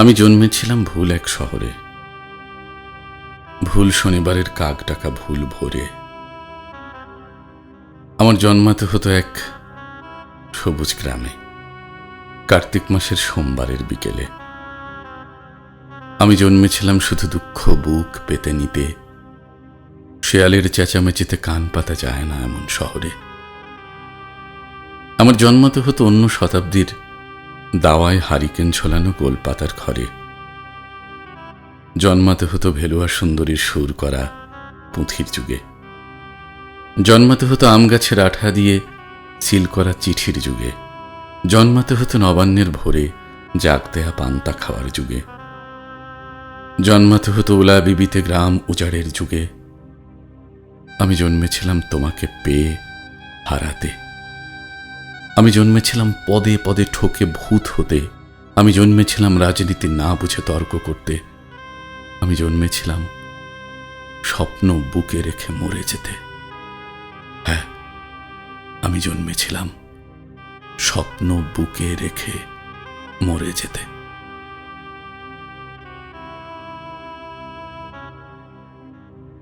আমি জন্মেছিলাম ভুল এক শহরে। ভুল শনিবারের কাক ডাকা ভুল ভোরে। আমার জন্মাতে হতো এক সবুজ গ্রামে, কার্তিক মাসের সোমবারের বিকেলে। আমি জন্মেছিলাম শুধু দুঃখ বুক পেতে নিতে। শেয়ালের চেঁচামেচিতে কান পাতা যায় না এমন শহরে। আমার জন্মাতে হতো অন্য শতাব্দীর দাওয়ায় হারিকেন ঝোলানো গোলপাতার ঘরে। জন্মাতে হতো ভেলুয়া সুন্দরীর সুর করা পুঁথির যুগে। জন্মাতে হতো আম গাছের আঠা দিয়ে সিল করা চিঠির যুগে। জন্মাতে হতো নবান্নের ভোরে জাগ দেয়া পান্তা খাওয়ার যুগে। জন্মাতে হতো ওলা বিবিতে গ্রাম উজাড়ের যুগে। আমি জন্মেছিলাম তোমাকে পেয়ে হারাতে। আমি জন্মেছিলাম পদে পদে ঠকে ভূত হতে। আমি জন্মেছিলাম রাজনীতি না বুঝে তর্ক করতে। আমি জন্মেছিলাম স্বপ্ন বুকে রেখে মরে যেতে। হ্যাঁ আমি জন্মেছিলাম স্বপ্ন বুকে রেখে মরে যেতে।